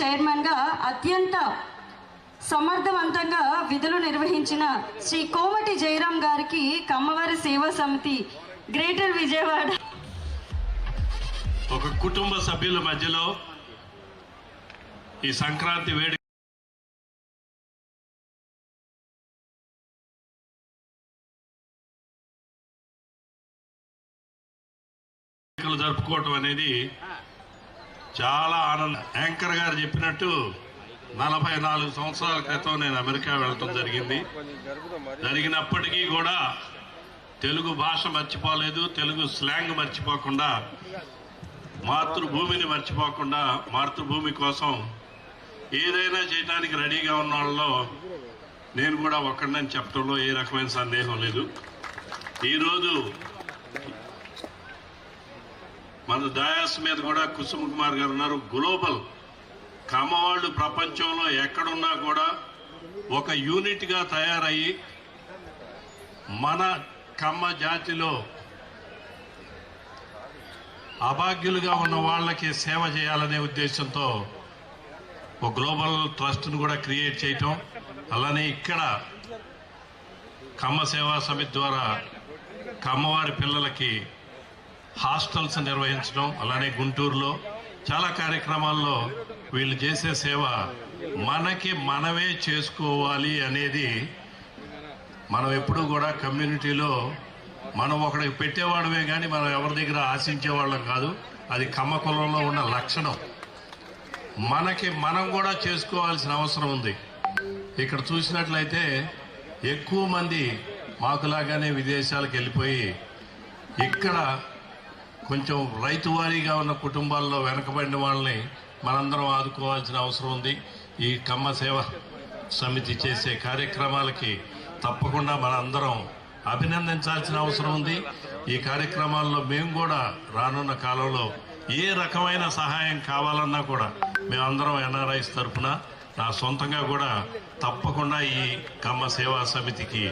Chairman చైర్మన్గా అత్యంత సమర్థవంతంగా విధులు నిర్వహించిన శ్రీ కోమటి జయరాం గారికి కమ్మవారి సేవా సమితి గ్రేటర్ విజయవాడ. ఒక కుటుంబ సభ్యుల మధ్యలో ఈ సంక్రాంతి వేడుక జరుపుకోవటం అనేది చాలా ఆనందం. యాంకర్ గారు చెప్పినట్టు నలభై నాలుగు సంవత్సరాల క్రితం నేను అమెరికా వెళ్ళటం జరిగింది. జరిగినప్పటికీ కూడా తెలుగు భాష మర్చిపోలేదు తెలుగు స్లాంగ్ మర్చిపోకుండా మాతృభూమిని మర్చిపోకుండా మాతృభూమి కోసం ఏదైనా చేయడానికి రెడీగా ఉన్న వాళ్ళలో నేను కూడా ఒకరినని చెప్పడంలో ఏ రకమైన సందేహం లేదు. ఈరోజు మన దయాస్ మీద కూడా కుసుమ కుమార్ గారు ఉన్నారు. గ్లోబల్ కమ్మవాళ్ళు ప్రపంచంలో ఎక్కడున్నా కూడా ఒక యూనిట్గా తయారయ్యి మన కమ్మ జాతిలో అభాగ్యులుగా ఉన్న వాళ్ళకి సేవ చేయాలనే ఉద్దేశంతో ఒక గ్లోబల్ ట్రస్ట్ను కూడా క్రియేట్ చేయటం. అలానే ఇక్కడ కమ్మ సేవా సమితి ద్వారా కమ్మవారి పిల్లలకి హాస్టల్స్ నిర్వహించడం అలానే గుంటూరులో చాలా కార్యక్రమాల్లో వీళ్ళు చేసే సేవ మనకి మనమే చేసుకోవాలి అనేది మనం ఎప్పుడూ కూడా కమ్యూనిటీలో మనం ఒకడికి పెట్టేవాడమే కానీ మనం ఎవరి దగ్గర ఆశించేవాళ్ళం కాదు. అది కమ్మ కులంలో ఉన్న లక్షణం. మనకి మనం కూడా చేసుకోవాల్సిన అవసరం ఉంది. ఇక్కడ చూసినట్లయితే ఎక్కువ మంది మాకులాగానే విదేశాలకు వెళ్ళిపోయి ఇక్కడ కొంచెం రైతువారీగా ఉన్న కుటుంబాల్లో వెనకబడిన వాళ్ళని మనందరం ఆదుకోవాల్సిన అవసరం ఉంది. ఈ కమ్మ సేవ సమితి చేసే కార్యక్రమాలకి తప్పకుండా మనందరం అభినందించాల్సిన అవసరం ఉంది. ఈ కార్యక్రమాల్లో మేము కూడా రానున్న కాలంలో ఏ రకమైన సహాయం కావాలన్నా కూడా మేమందరం ఎన్ఆర్ఐస్ తరఫున నా సొంతంగా కూడా తప్పకుండా ఈ కమ్మ సేవా సమితికి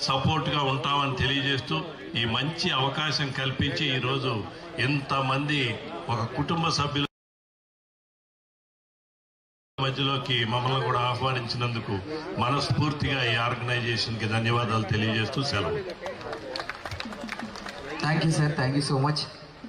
సపోర్ట్గా ఉంటామని తెలియజేస్తూ ఈ మంచి అవకాశం కల్పించి ఈరోజు ఇంతమంది ఒక కుటుంబ సభ్యుల మధ్యలోకి మమ్మల్ని కూడా ఆహ్వానించినందుకు మనస్ఫూర్తిగా ఈ ఆర్గనైజేషన్కి ధన్యవాదాలు తెలియజేస్తూ సెలవు. Thank you sir thank you so much